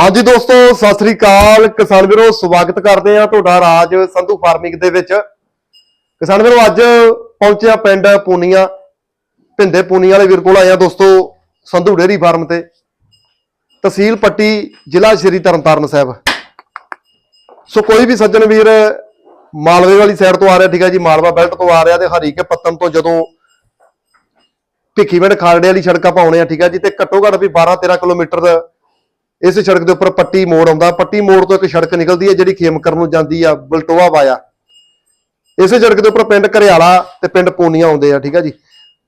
ਹਾਂਜੀ ਦੋਸਤੋ, ਸਤਿ ਸ੍ਰੀ ਅਕਾਲ। ਕਿਸਾਨ ਵੀਰੋ, ਸਵਾਗਤ ਕਰਦੇ ਆ ਤੁਹਾਡਾ ਰਾਜ ਸੰਧੂ ਫਾਰਮਿੰਗ ਦੇ ਵਿੱਚ। ਕਿਸਾਨ ਵੀਰੋ, ਅੱਜ ਪਹੁੰਚਿਆ ਪਿੰਡ ਪੂਨੀਆ, ਭਿੰਦੇ ਪੂਨੀ ਵਾਲੇ ਵੀਰ ਕੋਲ ਆਇਆ ਦੋਸਤੋ, ਸੰਧੂ ਡੇਰੀ ਫਾਰਮ ਤੇ। ਤਹਿਸੀਲ ਪੱਟੀ, ਜ਼ਿਲ੍ਹਾ ਸ਼੍ਰੀ ਤਰਨਤਾਰਨ ਸਾਹਿਬ। ਸੋ ਕੋਈ ਵੀ ਸੱਜਣ ਵੀਰ ਮਾਲਵੇ ਵਾਲੀ ਸਾਈਡ ਤੋਂ ਆ ਰਿਹਾ, ਠੀਕ ਹੈ ਜੀ, ਮਾਲਵਾ ਬੈਲਟ ਤੋਂ ਆ ਰਿਹਾ ਤੇ ਹਰੀਕੇ ਪੱਤਨ ਤੋਂ ਜਦੋਂ ਭਿੱਖੀਵਿੰਡ ਖਾਲੜੇ ਵਾਲੀ ਸੜਕ ਆਪਾਂ ਆਉਣੇ ਆ, ਠੀਕ ਹੈ ਜੀ, ਤੇ ਘੱਟੋ ਘੱਟ ਵੀ 12 13 ਕਿਲੋਮੀਟਰ ਇਸ ਸੜਕ ਦੇ ਉੱਪਰ ਪੱਟੀ ਮੋੜ ਆਉਂਦਾ। ਪੱਟੀ ਮੋੜ ਤੋਂ ਇੱਕ ਸੜਕ ਨਿਕਲਦੀ ਹੈ ਜਿਹੜੀ ਖੇਮਕਰ ਨੂੰ ਜਾਂਦੀ ਆ, ਬਲਟੋਆ ਵਾਇਆ। ਇਸੇ ਸੜਕ ਦੇ ਉੱਪਰ ਪਿੰਡ ਘਰਿਆਲਾ ਤੇ ਪਿੰਡ ਪੂਨੀਆਂ ਆਉਂਦੇ ਆ, ਠੀਕ ਆ ਜੀ।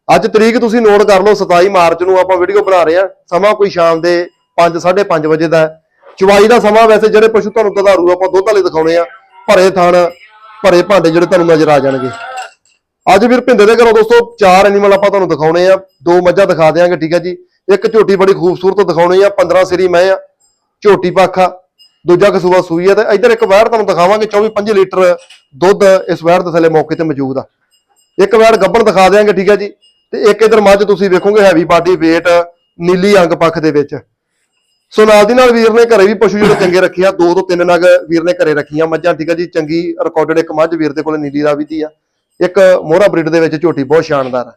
ਅੱਜ ਤਰੀਕ ਤੁਸੀਂ ਨੋਟ ਕਰ ਲਓ 27 ਮਾਰਚ ਨੂੰ ਆਪਾਂ ਵੀਡੀਓ ਬਣਾ ਰਹੇ ਆ। ਸਮਾਂ ਕੋਈ ਸ਼ਾਮ ਦੇ 5 5:30 ਵਜੇ ਦਾ ਚਵਾਈ ਦਾ ਸਮਾਂ ਵੈਸੇ ਜਿਹੜੇ ਪਸ਼ੂ ਤੁਹਾਨੂੰ ਦੁਧਾਰੂ ਆਪਾਂ ਦੁੱਧ ਵਾਲੇ ਦਿਖਾਉਣੇ ਆ, ਭਰੇ ਥਣ, ਭਰੇ ਭਾਂਡੇ ਜਿਹੜੇ ਤੁਹਾਨੂੰ ਨਜ਼ਰ ਆ ਜਾਣਗੇ। ਅੱਜ ਵੀਰ ਭਿੰਦੇ ਦੇ ਘਰੋਂ ਦੋਸਤੋ, ਚਾਰ ਐਨੀਮਲ ਆਪਾਂ ਤੁਹਾਨੂੰ ਦਿਖਾਉਣੇ ਆ। ਦੋ ਮੱਝਾਂ ਦਿਖਾ ਦਿਆਂਗੇ, ਠੀਕ ਹੈ ਜੀ। ਇੱਕ ਝੋਟੀ ਬੜੀ ਖੂਬਸੂਰਤ ਦਿਖਾਉਣੀ ਆ 15 ਸਿਰੀ ਮੈਂ ਆ, ਝੋਟੀ ਪਾਖਾ, ਦੂਜਾ ਕਸੂਆ ਸੂਈ ਆ ਤੇ ਇੱਧਰ ਇੱਕ ਵੈੜ ਤੁਹਾਨੂੰ ਦਿਖਾਵਾਂਗੇ 24 25 ਲੀਟਰ ਦੁੱਧ ਇਸ ਵੈੜ ਦੇ ਥੱਲੇ ਮੌਕੇ ਤੇ ਮੌਜੂਦ ਆ। ਇੱਕ ਵੈੜ ਗੱਬਣ ਦਿਖਾ ਦਿਆਂਗੇ, ਠੀਕ ਹੈ ਜੀ, ਤੇ ਇੱਕ ਇਧਰ ਮੱਝ ਤੁਸੀਂ ਵੇਖੋਗੇ, ਹੈਵੀ ਬਾਡੀ weight, ਨੀਲੀ ਅੰਗ ਪੱਖ ਦੇ ਵਿੱਚ। ਸੋ ਨਾਲ ਦੀ ਨਾਲ ਵੀਰ ਨੇ ਘਰੇ ਵੀ ਪਸ਼ੂ ਜਿਹੜੇ ਚੰਗੇ ਰੱਖੇ ਆ, ਦੋ ਤੋਂ ਤਿੰਨ ਨਗ ਵੀਰ ਨੇ ਘਰੇ ਰੱਖੀਆਂ ਮੱਝਾਂ, ਠੀਕ ਆ ਜੀ, ਚੰਗੀ ਰਿਕਾਰਡਡ ਇੱਕ ਮੱਝ ਵੀਰ ਦੇ ਕੋਲ ਨੀਲੀ ਰਾਵੀ ਦੀ ਆ। ਇੱਕ ਮੋਹਰਾ ਬਰੀਡ ਦੇ ਵਿੱਚ ਝੋਟੀ ਬਹੁਤ ਸ਼ਾਨਦਾਰ ਆ।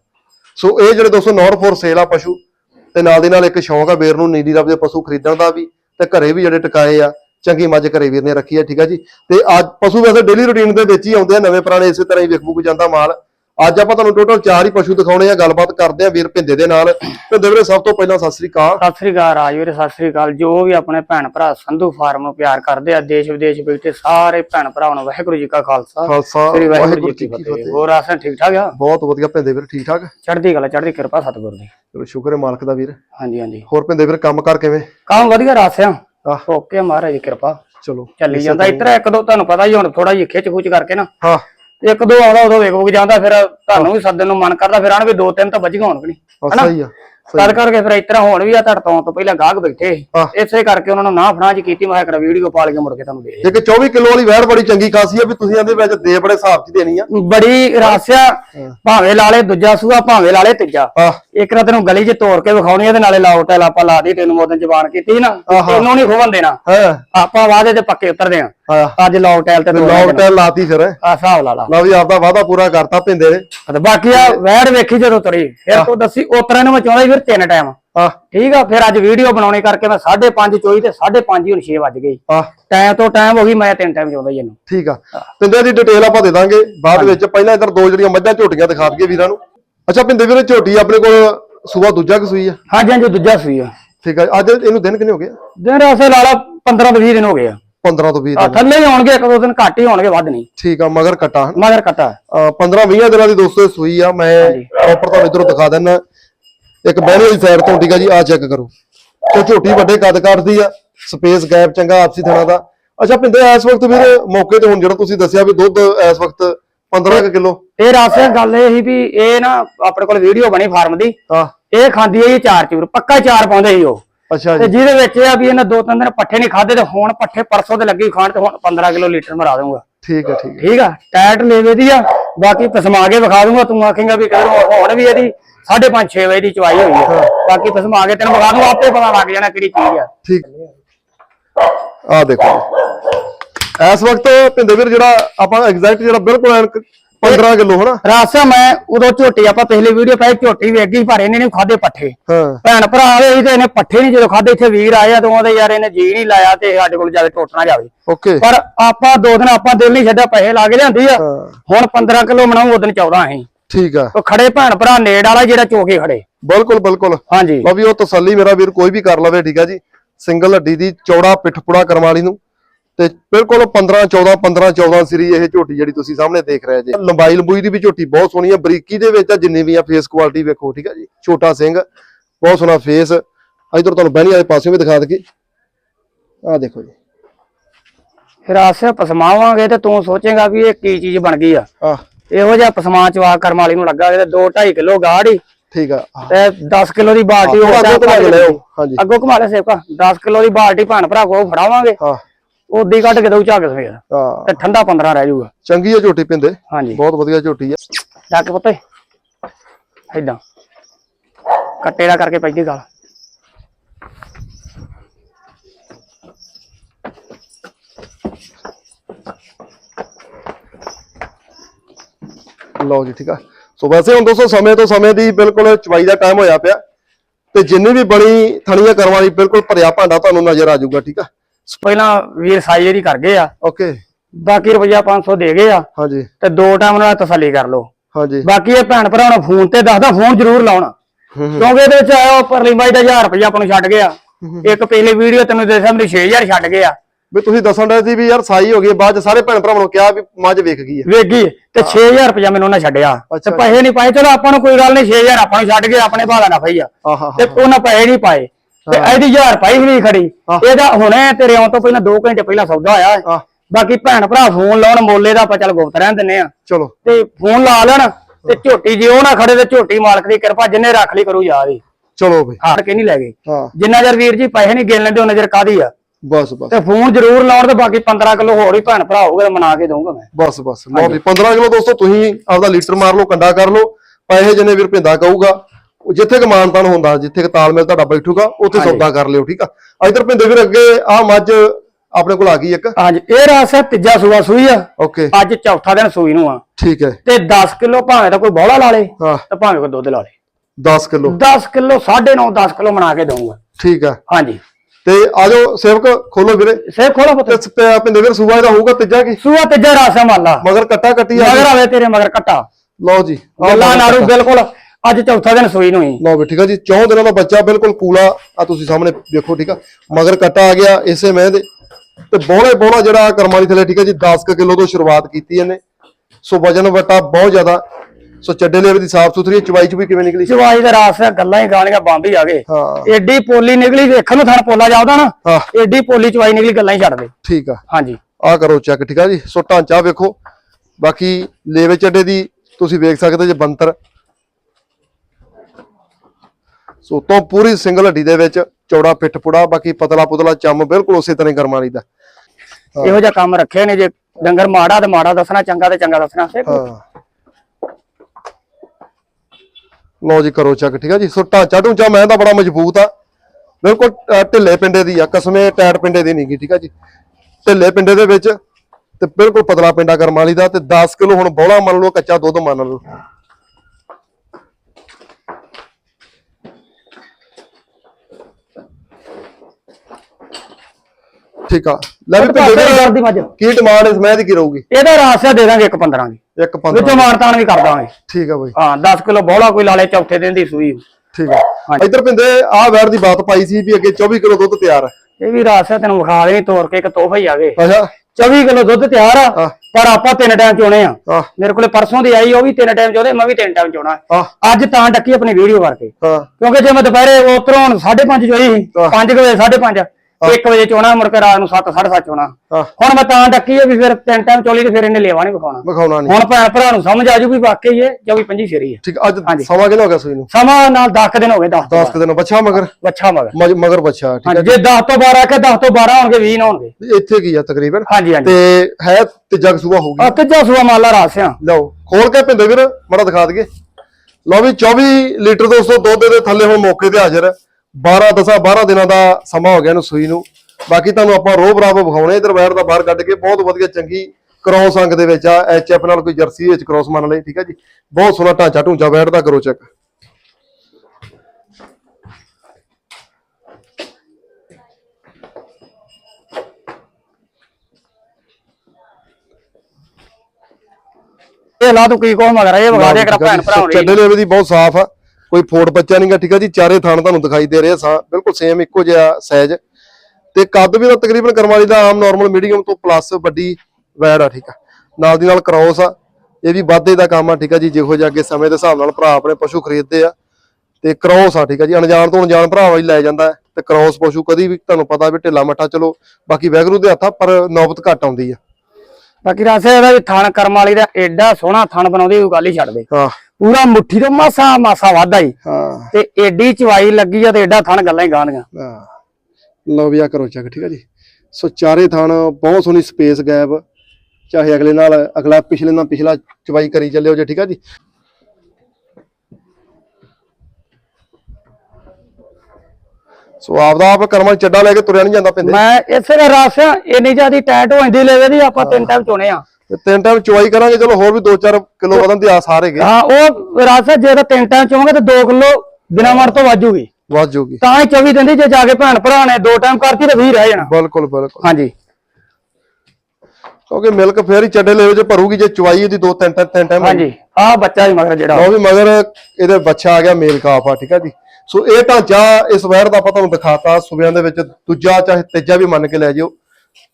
ਸੋ ਇਹ ਜਿਹੜੇ ਦੋਸਤੋ ਨੌਰ ਫੋਰ ਸੇਲ ਆ ਪਸ਼ੂ ਤੇ ਨਾਲ ਦੀ ਨਾਲ ਇੱਕ ਸ਼ੌਂਕ ਆ ਵੀਰ ਨੂੰ ਨੀਲੀ ਰੱਬ ਦੇ ਪਸ਼ੂ ਖਰੀਦਣ ਦਾ ਵੀ, ਤੇ ਘਰੇ ਵੀ ਜਿਹੜੇ ਟਿਕਾਏ ਆ, ਚੰਗੀ ਮੱਝ ਘਰੇ ਵੀਰ ਨੇ ਰੱਖੀ ਆ, ਠੀਕ ਆ ਜੀ। ਤੇ ਅੱਜ ਪਸ਼ੂ ਵੈਸੇ ਡੇਲੀ ਰੁਟੀਨ ਦੇ ਵਿੱਚ ਹੀ ਆਉਂਦੇ ਆ, ਨਵੇਂ ਪੁਰਾਣੇ ਇਸੇ ਤਰ੍ਹਾਂ ਹੀ ਵਿਕ ਬੁਕ ਜਾਂਦਾ ਮਾਲ। ਅੱਜ ਆਪਾਂ ਤੁਹਾਨੂੰ ਟੋਟਲ ਚਾਰ ਹੀ ਪਸ਼ੂ ਦਿਖਾਉਣੇ ਆ ਗੱਲਬਾਤ ਕਰਦੇ ਆ ਵੀਰ ਭਿੰਦੇ ਦੇ ਨਾਲ। ਭਿੰਦੇ ਵੀਰੇ ਸਭ ਤੋਂ ਪਹਿਲਾਂ ਸਤਿ ਸ੍ਰੀ ਅਕਾਲ। ਸਤਿ ਸ੍ਰੀ ਅਕਾਲ ਰਾਜ ਵੀਰੇ ਸਤਿ ਸ੍ਰੀ ਅਕਾਲ। ਜੋ ਵੀ ਆਪਣੇ ਭੈਣ ਭਰਾ ਸੰਧੂ ਫਾਰਮ ਨੂੰ ਪਿਆਰ ਕਰਦੇ ਆ ਦੇਸ਼ ਵਿਦੇਸ਼ ਬੈਠੇ ਸਾਰੇ ਭੈਣ ਭਰਾਵਾਂ ਨੂੰ ਵਾਹਿਗੁਰੂ ਜੀ ਕਾ ਖਾਲਸਾ। ਖਾਲਸਾ ਸ੍ਰੀ ਵਾਹਿਗੁਰੂ ਜੀ ਕੀ ਫਤਿਹ। ਹੋਰ ਆਸਾਂ ਠੀਕ ਠਾਕ ਆ? ਬਹੁਤ ਵਧੀਆ ਭਿੰਦੇ ਵੀਰ ਠੀਕ ਠਾਕ? ਚੜ੍ਹਦੀ ਕਲਾ ਚੜ੍ਹਦੀ ਕਿਰਪਾ ਸਤਿਗੁਰ ਦੀ। ਚਲੋ ਸ਼ੁਕਰ ਹੈ ਮਾਲਕ ਦਾ ਵੀਰ। ਹਾਂਜੀ ਹਾਂਜੀ। ਹੋਰ ਭਿੰਦੇ ਵੀਰ ਕੰਮ ਕਰ ਕਿਵੇਂ? ਕੰਮ ਵਧੀਆ ਰਾਸਿਆ। ਓਕੇ ਮਹਾਰਾਜ ਦੀ ਕਿਰਪਾ। ਚਲੋ ਚੱਲੀ ਜਾਂਦਾ ਇੱਧਰ ਇੱਕ ਦੋ ਤੁਹਾਨੂੰ ਪਤਾ ਹੀ ਹੁਣ ਥੋੜਾ ਜਿਹਾ ਖਿੱਚ ਖੁੱਚ ਕਰਕੇ ਨਾ। ਹਾਂ। ਇੱਕ ਦੋ ਆਉਂਦਾ ਉਦੋਂ ਵੇਖ ਵੁਕ ਜਾਂਦਾ ਫਿਰ ਤੁਹਾਨੂੰ ਵੀ ਸੱਦਣ ਨੂੰ ਮਨ ਕਰਦਾ ਫਿਰ ਆਣ ਵੀ ਦੋ ਤਿੰਨ ਤਾਂ ਵੱਜ ਹੋਣਗੇ ਨਹੀਂ ਬਸ ਸਹੀ ਆ। ਤਦ ਕਰਕੇ ਫਿਰ ਇਸ ਤਰ੍ਹਾਂ ਹੁਣ ਵੀ ਆ ਤੁਹਾਡੇ ਤੋਂ ਤੋਂ ਪਹਿਲਾਂ ਗਾਹਕ ਬੈਠੇ। ਆਹ। ਇਸੇ ਕਰਕੇ ਉਹਨਾਂ ਨੂੰ ਨਾ ਫੜਾਂ ਚ ਕੀਤੀ ਮੈਂ ਕਿਹਾ ਵੀਡੀਓ ਪਾਲ ਕੇ ਮੁੜ ਕੇ ਤੁਹਾਨੂੰ ਦੇ ਇੱਕ 24 ਕਿਲੋ ਵਾਲੀ ਵੈੜ ਬੜੀ ਚੰਗੀ ਖਾਸੀ ਆ ਵੀ ਤੁਸੀਂ ਇਹਦੇ ਵਿੱਚ ਦੇ ਬੜੇ ਹਿਸਾਬ 'ਚ ਦੇਣੀ ਆ। ਬੜੀ ਰਾਸਿਆ ਭਾਵੇਂ ਲਾਲੇ ਦੂਜਾ ਸੂਆ ਭਾਵੇਂ ਲਾਲੇ ਤੀਜਾ। ਆਹ ਇੱਕ ਰਾਤ ਨੂੰ ਗਲੀ 'ਚ ਤੋੜ ਕੇ ਵਿਖਾਉਣੀ ਇਹਦੇ ਨਾਲੇ ਲਾਉ ਟੈਲ ਆਪਾਂ ਲਾ ਦੀ ਤੈਨੂੰ ਮੋਦਨ ਜ਼ਬਾਨ ਕੀਤੀ ਨਾ ਆਹਾ। ਤੈਨੂੰ ਨਹੀਂ ਖੋਵਣ ਦੇਣਾ। ਹਾਂ। ਆਪਾਂ ਵਾਅਦੇ ਤੇ ਪੱਕੇ ਉਤਰਦੇ ਆ। ਹਾਂ। ਅੱਜ ਲਾਉ ਟੈਲ ਤੇ ਤੋੜ ਲੌਕ ਟੈਲ ਲਾਤੀ ਫਿਰ। ਆ ਹਿਸਾਬ ਲਾ ਲਾ। ਲਓ ਵੀ ਆਪਦਾ ਵਾਅਦਾ ਪੂਰਾ ਕਰਤਾ ਨੇ ਤੇ ਬਾਕੀ ਆ ਵੈੜ ਵੇਖੀ ਜਦੋਂ ਤਰੀ ਫਿਰ ਤੂੰ ਦੱਸੀ ਉਤਰਾਂ ਨੂੰ ਮੈਂ ਚਾਹੁੰਦਾ ਸੀ ਫਿਰ ਤਿੰਨ ਟਾਈਮ ਆਹ। ਠੀਕ ਆ ਫਿਰ ਅੱਜ ਵੀਡੀਓ ਬਣਾਉਣੇ ਕਰਕੇ ਮੈਂ 5:30 ਚੋਈ ਤੇ 5:30 ਹੀ ਹੁਣ 6 ਵੱਜ ਗਈ ਆਹ। ਟਾਈਮ ਤੋਂ ਟਾਈਮ ਹੋ ਗਈ ਮੈਂ ਤਿੰਨ ਟਾਈਮ ਚਾਹੁੰਦਾ ਜੀ ਇਹਨੂੰ। ਠੀਕ ਆ। ਭਿੰਦੇ ਦੀ ਡਿਟੇਲ ਆਪਾਂ ਦੇ ਦਾਂਗੇ। ਬਾਅਦ ਵਿੱਚ ਪਹਿਲਾਂ ਇਧਰ ਦੋ ਜਿਹੜੀਆਂ ਮੱਝਾਂ ਝੋਟੀਆਂ ਦਿਖਾ ਦਈਏ ਵੀਰਾਂ ਨੂੰ। ਅੱਛਾ ਭਿੰਦੇ ਵੀਰੇ ਝੋਟੀ ਆਪਣੇ ਕੋਲ ਸੂਆ ਦੂਜਾ ਕਿ ਸੂਈ ਆ? ਹਾਂਜੀ ਹਾਂਜੀ ਦੂਜਾ ਸੂਈ ਆ। ਠੀਕ ਆ। ਅੱਜ ਇਹਨੂੰ ਦਿਨ ਕਿੰਨੇ ਹੋ ਗਏ ਦਿਨ ਰਾਸੇ ਲਾ ਲਾ 15 ਤੋਂ 20 ਦਿਨ ਹੋ ਗਏ ਆ। 15 ਤੋਂ 20 ਆ ਦਿਨ। ਥੱਲੇ ਹੀ ਹੋਣਗੇ ਇੱਕ ਦੋ ਦਿਨ ਘੱਟ ਹੀ ਹੋਣਗੇ ਵੱਧ ਨਹੀਂ। ਠੀਕ ਆ ਮਗਰ ਕਟਾ। ਮਗਰ ਕਟਾ। 15 20 ਦਿਨਾਂ ਦੀ ਦੋਸਤੋ ਸੂਈ ਆ। ਮੈਂ ਪ੍ਰੋਪਰ ਤੁਹਾਨੂੰ ਇਧਰੋਂ ਦਿਖਾ ਦਿੰਦਾ। ਇੱਕ ਬਹਿਣੀ ਵਾਲੀ ਸਾਈਡ ਤੋਂ ਠੀਕ ਆ ਜੀ ਆ ਚੈੱਕ ਕਰੋ। ਤੇ ਝੋਟੀ ਵੱਡੇ ਕੱਦ ਕੱਟਦੀ ਆ ਸਪੇਸ ਗੈਪ ਚੰਗਾ ਆਪਸੀ ਥਣਾ ਦਾ। ਅੱਛਾ ਭਿੰਦੇ ਇਸ ਵਕਤ ਵੀਰ ਮੌਕੇ ਤੇ ਹੁਣ ਜਿਹੜਾ ਤੁਸੀਂ ਦੱਸਿਆ ਵੀ ਦੁੱਧ ਇਸ ਵਕਤ 15 ਕਿਲੋ। ਇਹ ਰਾਸੇ ਗੱਲ ਇਹ ਸੀ ਵੀ ਇਹ ਨਾ ਆਪਣੇ ਕੋਲ ਵੀਡੀਓ ਬਣੀ ਫਾਰਮ ਦੀ। ਹਾਂ। ਇਹ ਖਾਂਦੀ ਹੈ ਜੀ ਚਾਰ ਚੂਰ ਪੱਕਾ ਚਾਰ ਪਾਉਂਦੇ ਸੀ ਉਹ। ਅੱਛਾ ਤੇ ਜੀ ਜਿਹਦੇ ਵਿੱਚ ਇਹ ਆ ਵੀ ਇਹਨਾਂ ਦੋ ਤਿੰਨ ਦਿਨ ਪੱਠੇ ਨਹੀਂ ਖਾਦੇ ਤੇ ਹੁਣ ਪੱਠੇ ਪਰਸੋਂ ਤੇ ਲੱਗੀ ਖਾਣ ਤੇ ਹੁਣ 15 ਕਿਲੋ ਲੀਟਰ ਮਰਾ ਦੂੰਗਾ ਠੀਕ ਹੈ ਠੀਕ ਹੈ ਠੀਕ ਆ? ਟਾਇਟ ਲੇਵੇ ਦੀ ਆ ਬਾਕੀ ਪਸਮਾ ਕੇ ਵਿਖਾ ਦੂੰਗਾ ਤੂੰ ਆਖੇਂਗਾ ਵੀ ਕਿਹੜਾ ਹੁਣ ਵੀ ਇਹਦੀ 5:30 6 ਵਜੇ ਦੀ ਚਵਾਈ ਹੋਈ ਹੈ। ਬਾਕੀ ਪਸਮਾ ਕੇ ਤੈਨੂੰ ਵਿਖਾ ਦੂੰਗਾ ਆਪੇ ਪਤਾ ਲੱਗ ਜਾਣਾ ਕਿਹੜੀ ਚੀਜ਼ ਆ। ਠੀਕ। ਆ ਦੇਖੋ। ਇਸ ਵਕਤ ਭਿੰਦੇ ਵੀਰ ਜਿਹੜਾ ਆਪਾਂ ਐਗਜ਼ੈਕਟ ਜਿਹੜਾ ਬਿਲਕੁਲ ਐਨ 15 ਕਿਲੋ ਹਨਾ? ਰਾਸਾ ਮੈਂ ਉਦੋਂ ਝੋਟੀ ਆਪਾਂ ਪਿਛਲੀ ਵੀਡੀਓ ਪਾਈ ਝੋਟੀ ਵੇਖ ਗਈ ਪਰ ਇਹਨੇ ਨਹੀਂ ਖਾਦੇ ਪੱਠੇ। ਭੈਣ ਭਰਾ ਸੀ ਤੇ ਇਹਨੇ ਪੱਠੇ ਨਹੀਂ ਜਦੋਂ ਖਾਦੇ ਇੱਥੇ ਵੀਰ ਆਏ ਆ ਤੇ ਉਹਦੇ ਯਾਰ ਇਹਨੇ ਜੀ ਨਹੀਂ ਲਾਇਆ ਤੇ ਸਾਡੇ ਕੋਲ ਜਾ ਕੇ ਟੁੱਟਣਾ ਜਾਵੇ। ਓਕੇ। ਪਰ ਆਪਾਂ ਦੋ ਦਿਨ ਆਪਾਂ ਦਿਲ ਨਹੀਂ ਛੱਡਿਆ ਪੈਸੇ ਲਾ ਕੇ ਲਿਆਂਦੀ ਆ। ਹੁਣ 15 ਕਿਲੋ ਬਣਾਉ ਉਦੋਂ 14 ਅਸੀਂ। ਠੀਕ ਆ। ਉਹ ਖੜੇ ਭੈਣ ਭਰਾ ਨੇੜ ਵਾਲਾ ਜਿਹੜਾ ਚੋਕੇ ਖੜੇ। ਬਿਲਕੁਲ ਬਿਲਕੁਲ। ਹਾਂਜੀ। ਲਓ ਵੀ ਉਹ ਤਸੱਲੀ ਮੇਰਾ ਵੀਰ ਕੋਈ ਵੀ ਕਰ ਲਵੇ ਠੀਕ ਆ ਜੀ। ਸਿੰਗਲ ਹੱਡੀ ਦੀ ਚੌੜਾ ਪਿੱਠਪੁੜਾ ਕਰਮ ਵਾਲੀ ਨੂੰ। ਤੇ ਬਿਲਕੁਲ 15 14 15 14 ਸਰੀ ਇਹ ਝੋਟੀ ਜਿਹੜੀ ਤੁਸੀਂ ਸਾਹਮਣੇ ਦੇਖ ਰਹੇ ਜੇ। ਲੰਬਾਈ ਲੰਬੂਈ ਦੀ ਵੀ ਝੋਟੀ ਬਹੁਤ ਸੋਹਣੀ ਆ। ਬਰੀਕੀ ਦੇ ਵਿੱਚ ਆ ਜਿੰਨੀ ਵੀ ਆ ਫੇਸ ਕੁਆਲਿਟੀ ਵੇਖੋ ਠੀਕ ਆ ਜੀ। ਛੋਟਾ ਸਿੰਘ ਬਹੁਤ ਸੋਹਣਾ ਫੇਸ ਇਧਰ ਤੁਹਾਨੂੰ ਬਹਿਣੀ ਵਾਲੇ ਪਾਸਿਓਂ ਵੀ ਦਿਖਾ ਦਈਏ। ਆ ਦੇਖੋ ਜੀ। ਫਿਰ ਆਸੇ ਪਸਮਾਵਾਂਗੇ ਤੇ ਤੂੰ ਸੋਚੇਗਾ ਵੀ ਇਹ ਕੀ ਚੀਜ਼ ਬਣ ਗਈ ਆ। ਆ ਇਹੋ ਜਿਹਾ ਪਸਮਾ ਚਵਾ ਕਰਮ ਵਾਲੀ ਨੂੰ ਲੱਗਾ ਤੇ 2 2.5 ਕਿਲੋ ਗਾੜ ਹੀ। ਠੀਕ ਆ ਤੇ 10 ਕਿਲੋ ਦੀ ਬਾਲਟੀ ਹੋਰ ਅੱਗੋਂ ਘੁਮਾ ਕੇ ਲਿਆਓ, ਹਾਂਜੀ। ਅੱਗੋਂ ਘੁਮਾ ਲੈ ਸੇਵਕਾ। 10 ਕਿਲੋ ਦੀ ਬਾਲਟੀ ਭੈਣ ਭਰਾ ਕੋ ਫੜਾਵਾਂਗੇ। ਹਾਂ। ਉਦੀ ਕੱਢ ਕੇ ਦਊ ਝਾਕ ਸਵੇਰ। ਆ ਤੇ ਠੰਡਾ 15 ਰਹਿ ਜਾਊਗਾ। ਚੰਗੀ ਆ ਝੋਟੀ ਪਿੰਦੇ। ਹਾਂਜੀ। ਬਹੁਤ ਵਧੀਆ ਝੋਟੀ ਆ। ਡੱਕ ਪੁੱਤੇ। ਏਦਾਂ। ਕੱਟੇ ਦਾ ਕਰਕੇ ਪੈਂਦੀ ਗੱਲ। ਲਓ ਜੀ ਠੀਕ ਆ। ਸੋ ਵੈਸੇ ਹੁਣ ਦੋਸਤੋ ਸਮੇਂ ਤੋਂ ਸਮੇਂ ਦੀ ਬਿਲਕੁਲ ਚਵਾਈ ਦਾ ਟਾਈਮ ਹੋਇਆ ਪਿਆ। ਤੇ ਜਿੰਨੀ ਵੀ ਬਣੀ ਥਣੀਆਂ ਕਰਮ ਵਾਲੀ ਬਿਲਕੁਲ ਭਰਿਆ ਭਾਂਡਾ ਤੁਹਾਨੂੰ ਨਜ਼ਰ ਆ ਜਾਊਗਾ ਠੀਕ ਆ। ਪਹਿਲਾਂ ਵੀਰ ਸਾਈ ਇਹਦੀ ਕਰ ਗਏ ਆ। ਓਕੇ ਬਾਕੀ ਰੁਪਈਆ 500 ਦੇ ਗਏ ਆ। ਹਾਂਜੀ। ਤੇ ਦੋ ਟਾਈਮ ਨਾਲ ਤਸੱਲੀ ਕਰ ਲਓ। ਹਾਂਜੀ। ਬਾਕੀ ਇਹ ਭੈਣ ਭਰਾ ਨੂੰ ਫੋਨ ਤੇ ਦੱਸਦਾ ਫੋਨ ਜ਼ਰੂਰ ਲਾਉਣਾ। ਕਿਉਂਕਿ ਇਹਦੇ ਵਿੱਚ ਆਇਆ ਪਰਲੀ ਬਾਈ ਦਾ 1000 ਰੁਪਈਆ ਆਪਾਂ ਨੂੰ ਛੱਡ ਗਿਆ। ਇੱਕ ਪਿਛਲੀ ਵੀਡੀਓ ਤੈਨੂੰ ਦੱਸਿਆ ਮੇਰੀ 6000 ਛੱਡ ਗਿਆ। ਵੀ ਤੁਸੀਂ ਦੱਸਣ ਦੇ ਸੀ ਵੀ ਯਾਰ ਸਾਈ ਹੋ ਗਈ। ਬਾਅਦ ਚ ਸਾਰੇ ਭੈਣ ਭਰਾਵਾਂ ਨੂੰ ਕਿਹਾ ਵੀ ਮੱਝ ਵੇਖ ਗਈ ਹੈ ਵੇਗੀ ਤੇ 6000 ਰੁਪਈਆ ਮੈਨੂੰ ਉਹਨਾਂ ਛੱਡਿਆ। ਅੱਛਾ। ਤੇ ਪੈਸੇ ਨਹੀਂ ਪਾਏ ਚਲੋ ਆਪਾਂ ਨੂੰ ਕੋਈ ਗੱਲ ਨਹੀਂ 6000 ਆਪਾਂ ਨੂੰ ਛੱਡ ਕੇ ਆਪਣੇ ਭਾਅ ਦਾ ਨਫਾ ਹੀ ਆ ਆਹਾ ਤੇ ਉਹਨਾਂ ਪੈਸੇ ਨਹੀਂ ਪਾਏ। ਤੇ ਇਹਦੀ 1000 ਪਾਈ ਵੀ ਨਹੀਂ ਖੜੀ। ਹਾਂ। ਇਹਦਾ ਹੁਣੇ ਤੇਰੇ ਆਉਣ ਤੋਂ ਪਹਿਲਾਂ 2 ਘੰਟੇ ਪਹਿਲਾਂ ਸੌਦਾ ਹੋਇਆ ਹੈ। ਆਹ ਬਾਕੀ ਭੈਣ ਭਰਾ ਫੋਨ ਲਾਉਣ ਮੋਲੇ ਦਾ ਆਪਾਂ ਚੱਲ ਗੁਪਤ ਰਹਿਣ ਦਿੰਨੇ ਆ ਚਲੋ। ਤੇ ਫੋਨ ਲਾ ਲੈਣ ਤੇ ਝੋਟੀ ਜੇ ਉਹ ਨਾ ਖੜੇ ਤੇ ਝੋਟੀ ਮਾਲਕ ਦੀ ਕਿਰਪਾ ਜਿੰਨੇ ਰੱਖ ਲਈ ਕਰੂ ਯਾਦ ਹੀ। ਚਲੋ ਬਈ। ਹਾਰ ਕੇ ਨਹੀਂ ਲੈ ਗਏ। ਹਾਂ। ਜਿੰਨਾ ਚਿਰ ਵੀਰ ਜੀ ਪੈਸੇ ਨਹੀਂ ਗਿਣ ਲੈਂਦੇ ਉਹ ਨਜ਼ਰ ਕਾਦੀ ਆ? ਬਸ ਬਸ। ਤੇ ਫੋਨ ਜ਼ਰੂਰ ਲਾਉਣ ਤੇ ਬਾਕੀ 15 ਕਿਲੋ ਹੋਰ ਹੀ ਭੈਣ ਭਰਾ ਹੋਊਗਾ ਤਾਂ ਮਨਾ ਕੇ ਦਊਂਗਾ ਮੈਂ। ਬਸ ਬਸ। ਲਓ ਵੀ 15 ਕਿਲੋ ਦੋਸਤੋ ਤੁਸੀਂ ਆਪਦਾ ਲੀਟਰ ਮਾਰ ਲਓ ਕੰਡਾ ਕਰ ਲਓ। ਪੈਸੇ ਜਿੰਨੇ ਵੀਰ ਭਿੰਦਾ ਕਹੂਗਾ ਜਿੱਥੇ ਕ ਮਾਨਤਾਨ ਹੁੰਦਾ ਜਿੱਥੇ ਕ ਤਾਲਮੇਲ ਤੁਹਾਡਾ ਬੈਠੂਗਾ ਉੱਥੇ ਸੌਦਾ ਕਰ ਲਿਓ ਠੀਕ ਆ? ਇਧਰ ਭਿੰਦੇ ਵੀਰ ਅੱਗੇ ਆ ਮੱਝ ਆਪਣੇ ਕੋਲ ਆ ਗਈ ਇੱਕ। ਹਾਂਜੀ ਇਹ ਰਾਸ ਹੈ ਤੀਜਾ ਸੂਆ ਸੂਈ ਆ। ਓਕੇ। ਅੱਜ ਚੌਥਾ ਦਿਨ ਸੂਈ ਨੂੰ ਆ। ਠੀਕ ਹੈ। ਤੇ 10 ਕਿਲੋ ਭਾਵੇਂ ਤਾਂ ਕੋਈ ਬੋਲਾ ਲਾ ਲੇ ਤੇ ਭਾਵੇਂ ਕੋਈ ਦੁੱਧ ਲਾ ਲੇ। 10 ਕਿਲੋ। 10 ਕਿਲੋ 9.5 10 ਕਿਲੋ ਬਣਾ ਕੇ ਦਊਂਗਾ। ਠੀਕ ਆ। ਹਾਂਜੀ। ਤੇ ਆਜੋ ਸੇਵਕ ਖੋਲੋ ਵੀਰੇ। ਸੇ ਖੋਲੋ ਪੁੱਤ। ਤੇ ਭਿੰਦੇ ਵੀਰ ਸੂਬਾ ਇਹਦਾ ਹੋਊਗਾ ਤੀਜਾ ਕੀ? ਸੂਆ ਤੀਜਾ ਰਾਸ ਮਾਲਾ। ਮਗਰ ਕੱਟਾ ਕੱਟੀ ਆ ਮਗਰ ਆਵੇ ਤੇਰੇ ਮਗਰ ਕੱਟਾ। ਲਓ ਜੀ ਗੱਲਾਂ ਨਾਰੂ। ਬਿਲਕੁਲ ਅੱਜ ਚੌਥਾ ਦਿਨ ਸੂਈ ਨੂੰ ਹੀ। ਲਓ ਵੀ ਠੀਕ ਆ ਜੀ ਚੌਂ ਦਿਨਾਂ ਦਾ ਬੱਚਾ ਬਿਲਕੁਲ ਕੂਲਾ ਆ ਤੁਸੀਂ ਸਾਹਮਣੇ ਵੇਖੋ ਠੀਕ ਆ। ਮਗਰ ਕੱਟਾ ਆ ਗਿਆ ਇਸੇ ਮੈਂ ਦੇ। ਤੇ ਬੋਲੇ ਬੋਲਾ ਜਿਹੜਾ ਕਰਮਾਂ ਦੀ ਥਲੇ ਠੀਕ ਆ ਜੀ 10 ਕਿਲੋ ਤੋਂ ਸ਼ੁਰੂਆਤ ਕੀਤੀ ਇਹਨੇ। ਸੋ ਵਜਨ ਵਟਾ ਬਹੁਤ ਜ਼ਿਆਦਾ। ਸੋ ਚੱਡੇ ਲੇਵੇ ਦੀ ਸਾਫ਼ ਸੁਥਰੀ ਚਵਾਈ ਚ ਵੀ ਕਿਵੇਂ ਨਿਕਲੀ ਚਵਾਈ ਦਾ ਰਾਸ ਗੱਲਾਂ ਹੀ ਗਾਲੀਆਂ ਬੰਬ ਹੀ ਆ ਗਏ। ਏਡੀ ਪੋਲੀ ਨਿਕਲੀ ਵੇਖਣ ਨੂੰ ਥਣ ਪੋਲਾ ਜਾਉਦਾ ਨਾ ਏਡੀ ਪੋਲੀ ਚਵਾਈ ਨਿਕਲੀ ਗੱਲਾਂ ਹੀ ਛੱਡ ਦੇ ਠੀਕ ਆ। ਹਾਂਜੀ। ਆ ਕਰੋ ਚੈੱਕ ਠੀਕ ਆ ਜੀ? ਸੋ ਢਾਂਚਾ ਵੇਖੋ। ਬਾਕੀ ਲੇਵੇ ਚੱਡੇ ਦੀ ਤੁਸੀਂ ਵੇਖ ਸਕਦੇ ਜੇ ਬੰਤਰ ਸੋ ਤੋਂ ਪੂਰੀ ਸਿੰਗਲ ਹੱਡੀ ਦੇ ਵਿੱਚ ਚੌੜਾ ਪਿੱਠ ਪੁੜਾ ਬਾਕੀ ਪਤਲਾ ਪੁਤਲਾ ਚੰਮ ਬਿਲਕੁਲ ਉਸੇ ਤਰ੍ਹਾਂ ਹੀ ਕਰਮਾਂ ਵਾਲੀ ਦਾ। ਇਹੋ ਜਿਹਾ ਕੰਮ ਰੱਖੇ ਨੇ ਜੇ ਡੰਗਰ ਮਾੜਾ ਤੇ ਮਾੜਾ ਦੱਸਣਾ ਚੰਗਾ ਤੇ ਚੰਗਾ ਦੱਸਣਾ ਹਾਂ। ਲਓ ਜੀ ਕਰੋ ਚੱਕ ਠੀਕ ਆ ਜੀ? ਸੋ ਢਾਂਚਾ ਢੂੰਚਾ ਮੈਂ ਤਾਂ ਬੜਾ ਮਜ਼ਬੂਤ ਆ। ਬਿਲਕੁਲ ਢਿੱਲੇ ਪਿੰਡੇ ਦੀ ਆ, ਕਸਮੇ ਟੈਟ ਪਿੰਡੇ ਦੀ ਨਹੀਂਗੀ ਠੀਕ ਆ ਜੀ? ਢਿੱਲੇ ਪਿੰਡੇ ਦੇ ਵਿੱਚ ਤੇ ਬਿਲਕੁਲ ਪਤਲਾ ਪਿੰਡਾ ਕਰਮ ਵਾਲੀ ਦਾ ਤੇ 10 ਕਿਲੋ ਹੁਣ ਬੋਲਾ ਮੰਨ ਲਓ ਕੱਚਾ ਦੁੱਧ ਮੰਨ ਲਓ। ਠੀਕ ਆ। ਲੈ ਵੀ ਭਿੰਦੇ ਵੀਰ, ਦੀ ਮੱਝ। ਕੀ ਡਿਮਾਂਡ ਇਸ ਮੈਂ ਦੀ ਕੀ ਰਹੂਗੀ? ਇਹਦਾ ਰਾਸ ਹੈ ਦੇ ਦਾਂਗੇ ਇੱਕ 15 ਦੀ। ਇੱਕ 15 ਵਿੱਚੋਂ ਮਾਨਤਾਨ ਵੀ ਕਰ ਦਾਂਗੇ। ਠੀਕ ਆ ਬਾਈ। ਹਾਂ 10 ਕਿਲੋ ਬੋਲਾ ਕੋਈ ਲਾਲੇ ਚੌਥੇ ਦਿਨ ਦੀ ਸੂਈ। ਠੀਕ ਆ। ਇੱਧਰ ਪਿੰਦੇ ਆਹ ਵੈਰ ਦੀ ਬਾਤ ਪਾਈ ਸੀ ਵੀ ਅੱਗੇ 24 ਕਿਲੋ ਦੁੱਧ ਤਿਆਰ ਹੈ ਇਹ ਵੀ ਰਾਸ ਹੈ ਤੈਨੂੰ ਵਿਖਾ ਦੇਣੀ ਤੋੜ ਕੇ ਇੱਕ ਤੋਹਫਾ ਹੀ ਆਵੇ ਅੱਛਾ। 24 ਕਿਲੋ ਦੁੱਧ ਤਿਆਰ ਆ। ਪਰ ਆਪਾਂ ਤਿੰਨ ਟਾਈਮ ਚੋਣੇ ਆ। ਮੇਰੇ ਕੋਲੇ ਪਰਸੋਂ ਦੀ ਆਈ ਉਹ ਵੀ ਤਿੰਨ ਟਾਈਮ ਚੋਦੇ ਮੈਂ ਵੀ ਤਿੰਨ ਟਾਈਮ ਚੋਣਾ। ਅੱਜ ਤਾਂ ਡੱਕੀ ਆਪਣੀ ਵੀਡੀਓ ਕਰਕੇ। ਕਿਉਂਕਿ ਜੇ ਮੈਂ ਦੁਪਹਿਰੇ ਉਤਰੋਂ 5:30 ਚੋਈ ਸੀ ਹਾਂ। 5 ਵਜੇ 5:30 1 ਵਜੇ ਚੋਣਾ ਮੁੜ ਕੇ ਰਾਤ ਨੂੰ 7 7:30 ਚੋਣਾ। ਹਾਂ। ਹੁਣ ਮੈਂ ਤਾਂ ਡੱਕੀ ਹੈ ਵੀ ਫਿਰ ਤਿੰਨ ਟਾਈਮ ਚੋਲੀ ਤੇ ਫਿਰ ਇਹਨੇ ਲੇਵਾ ਨਹੀਂ ਵਿਖਾਉਣਾ। ਵਿਖਾਉਣਾ ਨਹੀਂ ਹੁਣ ਭੈਣ ਭਰਾ ਨੂੰ ਸਮਝ ਆ ਜੂ ਵੀ ਵਾਕਈ ਇਹ 24 25 ਸ਼ੇਰੀ ਹੈ ਠੀਕ ਅੱਜ। ਸਮਾਂ ਕਿੰਨਾ ਹੋ ਗਿਆ ਸੂਈ ਨੂੰ? ਸਮਾਂ ਨਾਲ 10 ਦਿਨ ਹੋ ਗਏ 10 10 ਕੁ ਦਿਨ ਬੱਚਾ ਮਗਰ? ਬੱਚਾ ਮਗਰ। ਮਗਰ ਬੱਚਾ ਠੀਕ ਜੇ। 10 ਤੋਂ 12 ਕਿ 10 ਤੋਂ 12 ਹੋਣਗੇ 20 ਨਾ ਹੋਣਗੇ। ਹੈ ਇੱਥੇ ਕੀ ਆ ਤਕਰੀਬਨ? ਹਾਂਜੀ ਹਾਂਜੀ। ਤੇ ਹੈ ਤੀਜਾ ਕਸੂਆ ਹੋਊਗੀ। ਆ ਤੀਜਾ ਸੂਆ ਮਾਲਾ ਰਾਸਿਆ ਲਓ ਖੋਲ ਕੇ ਪਿੰਦੇ ਵੀਰ ਮੜਾ ਦਿਖਾ ਦਈਏ। ਲਓ ਵੀ 24 ਲੀਟਰ ਦੋਸਤੋ ਦੁੱਧ ਦੇ ਥੱਲੇ ਹੁਣ ਮੌਕੇ ਤੇ ਹਾਜ਼ਰ। ਹੈ 12 10 12 ਦਿਨਾਂ ਦਾ ਸਮਾਂ ਹੋ ਗਿਆ ਇਹਨੂੰ ਸੂਈ ਨੂੰ। ਬਾਕੀ ਤੁਹਾਨੂੰ ਆਪਾਂ ਰੋਹ ਬਰਾਬਰ ਵਿਖਾਉਣੇ ਇਧਰ ਵੈਰ ਦਾ ਬਾਹਰ ਕੱਢ ਕੇ। ਬਹੁਤ ਵਧੀਆ ਚੰਗੀ ਕ੍ਰੋਸ ਅੰਗ ਦੇ ਵਿੱਚ ਆ ਐਚਐਫ ਨਾਲ ਕੋਈ ਜਰਸੀ ਵਿੱਚ ਕ੍ਰੋਸ ਮੰਨ ਲਈ ਠੀਕ ਹੈ ਜੀ। ਬਹੁਤ ਸੋਹਣਾ ਢਾਂਚਾ ਢੂੰਚਾ ਵੈਰ ਦਾ ਕਰੋ ਚੈੱਕ ਇਹ ਲਾ ਤੂੰ ਕੀ ਕੋਹ ਮਗਰ ਇਹ ਦੇ ਕਰ ਭੈਣ ਭਰਾ ਹੋਣੀ। ਚੱਡੇ ਲੇਵੇ ਦੀ ਬਹੁਤ ਸਾਫ਼ ਆ। ਕੋਈ ਫੋੜ ਬੱਚਾ ਨਹੀਂਗਾ ਠੀਕ ਆ ਜੀ? ਚਾਰੇ ਥਾਣ ਤੁਹਾਨੂੰ ਦਿਖਾਈ ਦੇ ਰਹੇ ਸਾ ਬਿਲਕੁਲ ਸੇਮ ਇੱਕੋ ਜਿਹਾ ਸਾਈਜ਼ ਤੇ ਕੱਦ ਵੀ ਤਾਂ ਤਕਰੀਬਨ ਕਰਮਾਲੀ ਦਾ ਆਮ ਨਾਰਮਲ ਮੀਡੀਅਮ ਤੋਂ ਪਲੱਸ ਵੱਡੀ ਵੈੜ ਆ ਠੀਕ ਆ। ਨਾਲ ਦੀ ਨਾਲ ਕ੍ਰੋਸ ਆ ਇਹ ਵੀ ਵਾਧੇ ਦਾ ਕੰਮ ਆ ਠੀਕ ਆ ਜੀ? ਜਿਹੋ ਜਿਹਾ ਅੱਗੇ ਸਮੇਂ ਦੇ ਹਿਸਾਬ ਨਾਲ ਭਰਾ ਆਪਣੇ ਪਸ਼ੂ ਖਰੀਦਦੇ ਆ। ਤੇ ਕ੍ਰੋਸ ਆ ਠੀਕ ਆ ਜੀ? ਅਣਜਾਣ ਤੋਂ ਅਣਜਾਣ ਭਰਾ ਵੀ ਲੈ ਜਾਂਦਾ ਤੇ ਕ੍ਰੋਸ ਪਸ਼ੂ ਕਦੀ ਵੀ ਤੁਹਾਨੂੰ ਪਤਾ ਵੀ ਢਿੱਲਾ ਮੱਠਾ ਚਲੋ ਬਾਕੀ ਵੈਗਰੂ ਦੇ ਹੱਥਾਂ ਪਰ ਨੌਬਤ ਘੱਟ ਆਉਂਦੀ ਆ। ਬਾਕੀ ਰਾਸੇ ਇਹਦਾ ਵੀ ਥਣ ਕਰਮ ਵਾਲੀ ਦਾ ਐਡਾ ਸੋਹਣਾ ਥਣ ਬਣਾਉਂਦੀ ਉਹ ਗੱਲ ਹੀ ਛੱਡ ਦੇ। ਹਾਂ। ਪੂਰਾ ਮੁੱਠੀ ਤੋਂ ਮਾਸਾ ਮਾਸਾ ਵਾਧਾ ਹੀ। ਹਾਂ। ਤੇ ਐਡੀ ਚਵਾਈ ਲੱਗੀ ਆ ਤੇ ਐਡਾ ਥਣ ਗੱਲਾਂ ਹੀ ਗਾਣੀਆਂ। ਹਾਂ। ਲਓ ਵੀ ਆ ਕਰੋ ਚੈੱਕ ਠੀਕ ਆ ਜੀ? ਸੋ ਚਾਰੇ ਥਾਣ ਬਹੁਤ ਸੋਹਣੀ ਸਪੇਸ ਗੈਪ ਚਾਹੇ ਅਗਲੇ ਨਾਲ ਅਗਲਾ ਪਿਛਲੇ ਨਾਲ ਪਿਛਲਾ ਚਵਾਈ ਕਰੀ ਚੱਲਿਓ ਜੇ ਠੀਕ ਆ ਜੀ? ਸੋ ਆਪਦਾ ਆਪ ਕਰਮਾਂ ਚੱਡਾ ਲੈ ਕੇ ਤੁਰਿਆ ਨਹੀਂ ਜਾਂਦਾ ਪਿੰਦੇ ਮੈਂ ਇਸੇ ਦਾ ਰਾਸਿਆ ਇੰਨੀ ਜਿਆਦੀ ਟੈਟ ਹੋ ਜਾਂਦੀ ਲੈਵੇ ਦੀ ਆਪਾਂ ਤਿੰਨ ਟਾਈਮ ਚੋਣੇ ਆ। ਤੇ ਤਿੰਨ ਟਾਈਮ ਚੁਆਈ ਕਰਾਂਗੇ ਚਲੋ ਹੋਰ ਵੀ 2-4 ਕਿਲੋ ਵਧਣ ਦੀ ਆਸ ਹਾਰੇਗੇ ਹਾਂ ਉਹ ਰਾਸਾ ਜੇ ਤਾਂ ਤਿੰਨ ਟਾਈਮ ਚੋਂਗੇ ਤਾਂ 2 ਕਿਲੋ ਬਿਨਾਂ ਮਰ ਤੋਂ ਵਾਜੂਗੀ ਵੱਧ ਜੂਗੀ। ਤਾਂ ਹੀ 24 ਦਿੰਦੀ ਜੇ ਜਾ ਕੇ ਭੈਣ ਭਰਾ ਨੇ ਦੋ ਟਾਈਮ ਕਰਤੀ ਤਾਂ 20 ਰਹਿ ਜਾਣਾ। ਬਿਲਕੁਲ ਬਿਲਕੁਲ। ਹਾਂਜੀ। ਕਿਉਂਕਿ ਮਿਲਕ ਫੇਰ ਹੀ ਚੱਡੇ ਲੈਵੇ ਚ ਭਰੂਗੀ ਜੇ ਚੁਆਈ ਇਹਦੀ ਦੋ ਤਿੰਨ ਤਿੰਨ ਤਿੰਨ ਟਾਈਮ ਹਾਂਜੀ। ਆਹ ਬੱਚਾ ਹੀ ਮਗਰ ਜਿਹੜਾ। ਉਹ ਵੀ ਮਗਰ ਇਹਦੇ ਬੱਚਾ ਆ ਗਿਆ ਮੇਲ ਕਾਫ ਆ ਠੀਕ ਆ ਜੀ। ਸੋ ਇਹ ਢਾਂਚਾ ਇਸ ਵੈਰ ਦਾ ਆਪਾਂ ਤੁਹਾਨੂੰ ਦਿਖਾਤਾ ਸੁਬਿਆਂ ਦੇ ਵਿੱਚ ਦੂਜਾ ਚਾਹੇ ਤੀਜਾ ਵੀ ਮੰਨ ਕੇ ਲੈ ਜਿਓ।